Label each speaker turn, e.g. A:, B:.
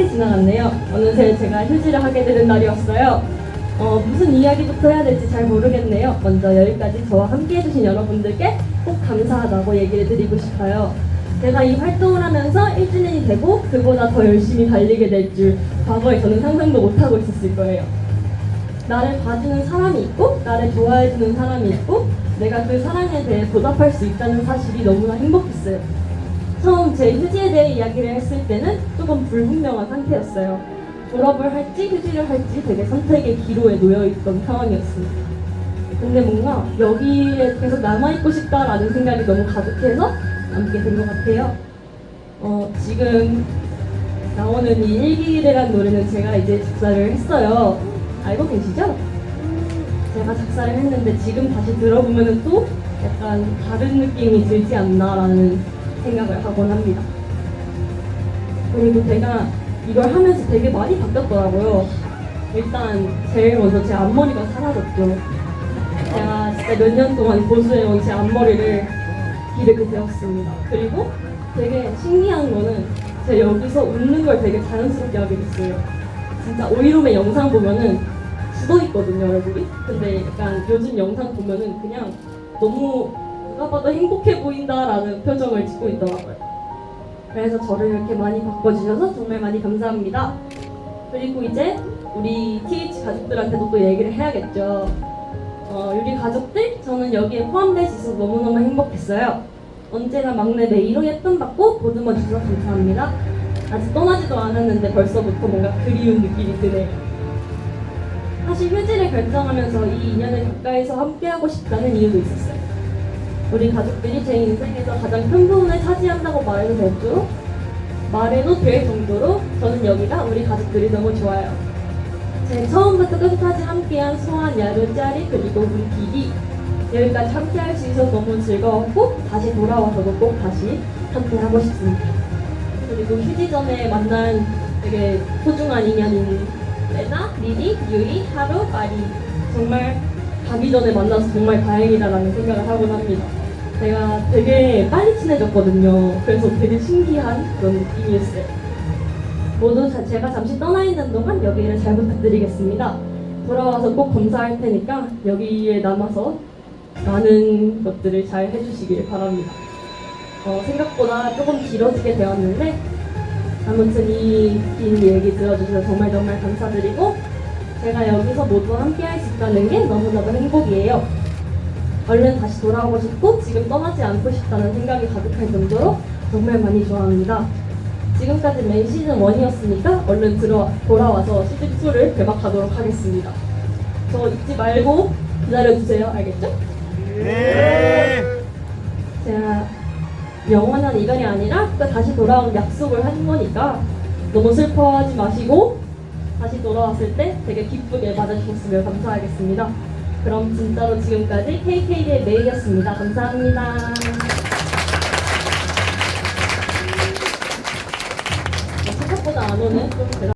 A: 빨리 지나갔네요. 어느새 제가 휴지를 하게 되는 날이었어요. 어, 무슨 이야기부터 해야 될지 잘 모르겠네요. 먼저 여기까지 저와 함께 해주신 여러분들께 꼭 감사하다고 얘기를 드리고 싶어요. 제가 이 활동을 하면서 1주년이 되고 그보다 더 열심히 달리게 될 줄 과거에 저는 상상도 못하고 있었을 거예요. 나를 봐주는 사람이 있고 나를 좋아해주는 사람이 있고 내가 그 사랑에 대해 보답할 수 있다는 사실이 너무나 행복했어요. 처음 제 휴지에 대해 이야기를 했을 때는 조금 불분명한 상태였어요. 졸업을 할지 휴지를 할지 되게 선택의 기로에 놓여있던 상황이었습니다. 근데 뭔가 여기에 계속 남아있고 싶다라는 생각이 너무 가득해서 남게 된 것 같아요. 어, 지금 나오는 이 일기라는 노래는 제가 이제 작사를 했어요. 알고 계시죠? 제가 작사를 했는데 지금 다시 들어보면 또 약간 다른 느낌이 들지 않나라는 생각을 하곤 합니다. 그리고 제가 이걸 하면서 되게 많이 바뀌었더라고요. 일단 제일 먼저 제 앞머리가 사라졌죠. 제가 진짜 몇 년 동안 보수해온 제 앞머리를 기르게 되었습니다. 그리고 되게 신기한 거는 제가 여기서 웃는 걸 되게 자연스럽게 하게 됐어요. 진짜 오이룸의 영상 보면은 굳어 있거든요, 얼굴이. 근데 약간 요즘 영상 보면은 그냥 너무 누가 봐도 행복해 보인다라는 표정을 짓고 있더라고요. 그래서 저를 이렇게 많이 바꿔주셔서 정말 많이 감사합니다. 그리고 이제 우리 TH 가족들한테도 또 얘기를 해야겠죠. 어, 우리 가족들, 저는 여기에 포함될 수 있어서 너무너무 행복했어요. 언제나 막내 메이로 예쁨 받고 보듬어 주셔서 감사합니다. 아직 떠나지도 않았는데 벌써부터 뭔가 그리운 느낌이 드네요. 사실 휴지를 결정하면서 이 인연을 가까이서 함께하고 싶다는 이유도 있었어요. 우리 가족들이 제 인생에서 가장 큰 부분을 차지한다고 말해도 될 정도로 말해도 될 정도로 저는 여기가 우리 가족들이 너무 좋아요. 제 처음부터 끝까지 함께한 소환, 야루, 짜리 그리고 우리 기기 여기까지 함께할 수 있어서 너무 즐거웠고 다시 돌아와서도 꼭 다시 함께하고 싶습니다. 그리고 휴지 전에 만난 되게 소중한 인연인 레나, 리리, 유이, 하루, 마리 정말 가기 전에 만나서 정말 다행이다라는 생각을 하곤 합니다. 제가 되게 빨리 친해졌거든요. 그래서 되게 신기한 그런 느낌이었어요. 모두 자- 제가 잠시 떠나 있는 동안 여기를 잘 부탁드리겠습니다. 돌아와서 꼭 검사할 테니까 여기에 남아서 많은 것들을 잘 해주시길 바랍니다. 어, 생각보다 조금 길어지게 되었는데 아무튼 이 긴 얘기 들어주셔서 정말 정말 감사드리고 제가 여기서 모두 함께 할 수 있다는 게 너무나도 행복이에요. 얼른 다시 돌아오고 싶고 지금 떠나지 않고 싶다는 생각이 가득할 정도로 정말 많이 좋아합니다. 지금까지 맨 시즌 1이었으니까 얼른 들어 돌아와서 시즌 2를 개막하도록 하겠습니다. 저 잊지 말고 기다려주세요. 알겠죠?
B: 네.
A: 제가 영원한 이별이 아니라 또 다시 돌아온 약속을 한 거니까 너무 슬퍼하지 마시고 다시 돌아왔을 때 되게 기쁘게 맞아주셨으면 감사하겠습니다. 그럼 진짜로 지금까지 KK의 메이였습니다. 감사합니다. 생각보다 안 오네. 좀